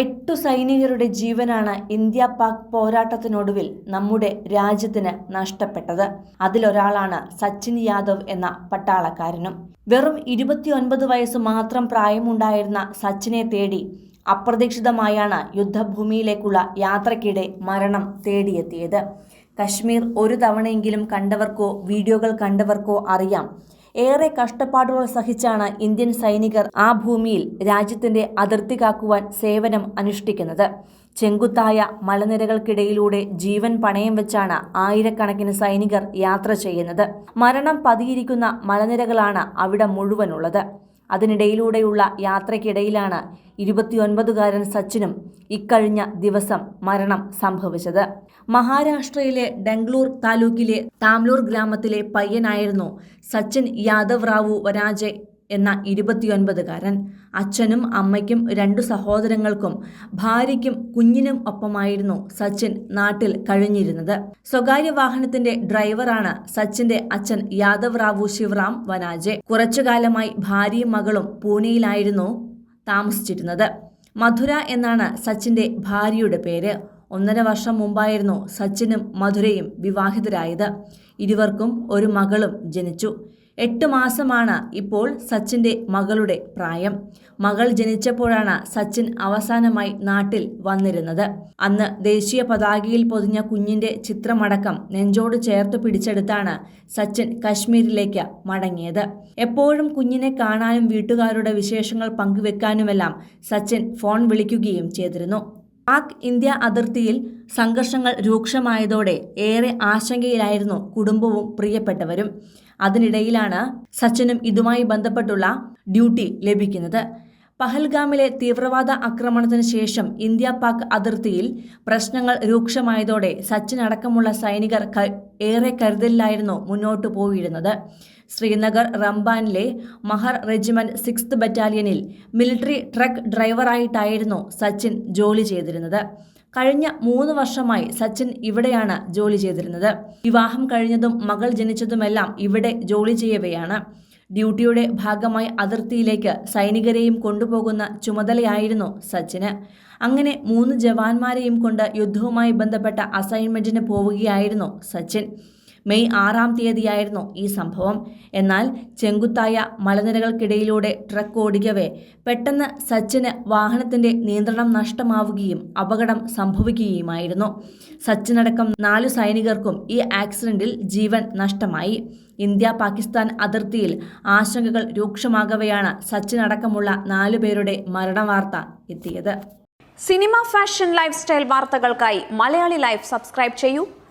എട്ടു സൈനികരുടെ ജീവനാണ് ഇന്ത്യ പാക് പോരാട്ടത്തിനൊടുവിൽ നമ്മുടെ രാജ്യത്തിന് നഷ്ടപ്പെട്ടത്. അതിലൊരാളാണ് സച്ചിൻ യാദവ് എന്ന പട്ടാളക്കാരനും. വെറും ഇരുപത്തിയൊൻപത് വയസ്സ് മാത്രം പ്രായമുണ്ടായിരുന്ന സച്ചിനെ തേടി അപ്രതീക്ഷിതമായാണ് യുദ്ധഭൂമിയിലേക്കുള്ള യാത്രയ്ക്കിടെ മരണം തേടിയെത്തിയത്. കശ്മീർ ഒരു തവണയെങ്കിലും കണ്ടവർക്കോ വീഡിയോകൾ കണ്ടവർക്കോ അറിയാം. ഏറെ കഷ്ടപ്പാടുകൾ സഹിച്ചാണ് ഇന്ത്യൻ സൈനികർ ആ ഭൂമിയിൽ രാജ്യത്തിന്റെ അതിർത്തി കാക്കുവാൻ സേവനം അനുഷ്ഠിക്കുന്നത്. ചെങ്കുത്തായ മലനിരകൾക്കിടയിലൂടെ ജീവൻ പണയം വെച്ചാണ് ആയിരക്കണക്കിന് സൈനികർ യാത്ര ചെയ്യുന്നത്. മരണം പതിയിരിക്കുന്ന മലനിരകളാണ് അവിടെ മുഴുവനുള്ളത്. അതിനിടയിലൂടെയുള്ള യാത്രയ്ക്കിടയിലാണ് ഇരുപത്തിയൊൻപതുകാരൻ സച്ചിനും ഇക്കഴിഞ്ഞ ദിവസം മരണം സംഭവിച്ചത്. മഹാരാഷ്ട്രയിലെ ഡംഗ്ലൂർ താലൂക്കിലെ താംലൂർ ഗ്രാമത്തിലെ പയ്യനായിരുന്നു സച്ചിൻ യാദവ് റാവു വരാജെ എന്ന ഇരുപത്തിയൊൻപതുകാരൻ അച്ഛനും അമ്മയ്ക്കും രണ്ടു സഹോദരങ്ങൾക്കും ഭാര്യയ്ക്കും കുഞ്ഞിനും ഒപ്പമായിരുന്നു സച്ചിൻ നാട്ടിൽ കഴിഞ്ഞിരുന്നത്. സ്വകാര്യ വാഹനത്തിന്റെ ഡ്രൈവറാണ് സച്ചിന്റെ അച്ഛൻ യാദവ് റാവു ശിവറാം വനാജെ. കുറച്ചുകാലമായി ഭാര്യയും മകളും പൂനെയിലായിരുന്നു താമസിച്ചിരുന്നത്. മധുര എന്നാണ് സച്ചിന്റെ ഭാര്യയുടെ പേര്. ഒന്നര വർഷം മുമ്പായിരുന്നു സച്ചിനും മധുരയും വിവാഹിതരായത്. ഇരുവർക്കും ഒരു മകളും ജനിച്ചു. എട്ട് മാസമാണ് ഇപ്പോൾ സച്ചിന്റെ മകളുടെ പ്രായം. മകൾ ജനിച്ചപ്പോഴാണ് സച്ചിൻ അവസാനമായി നാട്ടിൽ വന്നിരുന്നത്. അന്ന് ദേശീയ പതാകയിൽ പൊതിഞ്ഞ കുഞ്ഞിന്റെ ചിത്രമടക്കം നെഞ്ചോട് ചേർത്ത് പിടിച്ചെടുത്താണ് സച്ചിൻ കശ്മീരിലേക്ക് മടങ്ങിയത്. എപ്പോഴും കുഞ്ഞിനെ കാണാനും വീട്ടുകാരുടെ വിശേഷങ്ങൾ പങ്കുവെക്കാനുമെല്ലാം സച്ചിൻ ഫോൺ വിളിക്കുകയും ചെയ്തിരുന്നു. പാക് ഇന്ത്യ അതിർത്തിയിൽ സംഘർഷങ്ങൾ രൂക്ഷമായതോടെ ഏറെ ആശങ്കയിലായിരുന്നു കുടുംബവും പ്രിയപ്പെട്ടവരും. അതിനിടയിലാണ് സച്ചിനും ഇതുമായി ബന്ധപ്പെട്ടുള്ള ഡ്യൂട്ടി ലഭിക്കുന്നത്. പഹൽഗാമിലെ തീവ്രവാദ ആക്രമണത്തിന് ശേഷം ഇന്ത്യ പാക് അതിർത്തിയിൽ പ്രശ്നങ്ങൾ രൂക്ഷമായതോടെ സച്ചിൻ അടക്കമുള്ള സൈനികർ ഏറെ കരുതലിലായിരുന്നു മുന്നോട്ടു പോയിരുന്നത്. ശ്രീനഗർ റംബാനിലെ മഹർ റെജിമെന്റ് സിക്സ്ത് ബറ്റാലിയനിൽ മിലിറ്ററി ട്രക്ക് ഡ്രൈവറായിട്ടായിരുന്നു സച്ചിൻ ജോലി ചെയ്തിരുന്നത്. കഴിഞ്ഞ മൂന്ന് വർഷമായി സച്ചിൻ ഇവിടെയാണ് ജോലി ചെയ്തിരുന്നത്. വിവാഹം കഴിഞ്ഞതും മകൾ ജനിച്ചതുമെല്ലാം ഇവിടെ ജോലി ചെയ്യവെയാണ്. ഡ്യൂട്ടിയുടെ ഭാഗമായി അതിർത്തിയിലേക്ക് സൈനികരെയും കൊണ്ടുപോകുന്ന ചുമതലയായിരുന്നു സച്ചിന്. അങ്ങനെ മൂന്ന് ജവാന്മാരെയും കൊണ്ട് യുദ്ധവുമായി ബന്ധപ്പെട്ട അസൈൻമെന്റിന് പോവുകയായിരുന്നു സച്ചിൻ. മെയ് ആറാം തീയതിയായിരുന്നു ഈ സംഭവം. എന്നാൽ ചെങ്കുത്തായ മലനിരകൾക്കിടയിലൂടെ ട്രക്ക് ഓടിക്കവേ പെട്ടെന്ന് സച്ചിന് വാഹനത്തിന്റെ നിയന്ത്രണം നഷ്ടമാവുകയും അപകടം സംഭവിക്കുകയുമായിരുന്നു. സച്ചിനടക്കം നാലു സൈനികർക്കും ഈ ആക്സിഡന്റിൽ ജീവൻ നഷ്ടമായി. ഇന്ത്യ പാകിസ്ഥാൻ അതിർത്തിയിൽ ആശങ്കകൾ രൂക്ഷമാകവെയാണ് സച്ചിനടക്കമുള്ള നാലുപേരുടെ മരണവാർത്ത എത്തിയത്. സിനിമ ഫാഷൻ ലൈഫ് സ്റ്റൈൽ വാർത്തകൾക്കായി മലയാളി ലൈഫ് സബ്സ്ക്രൈബ് ചെയ്യൂ.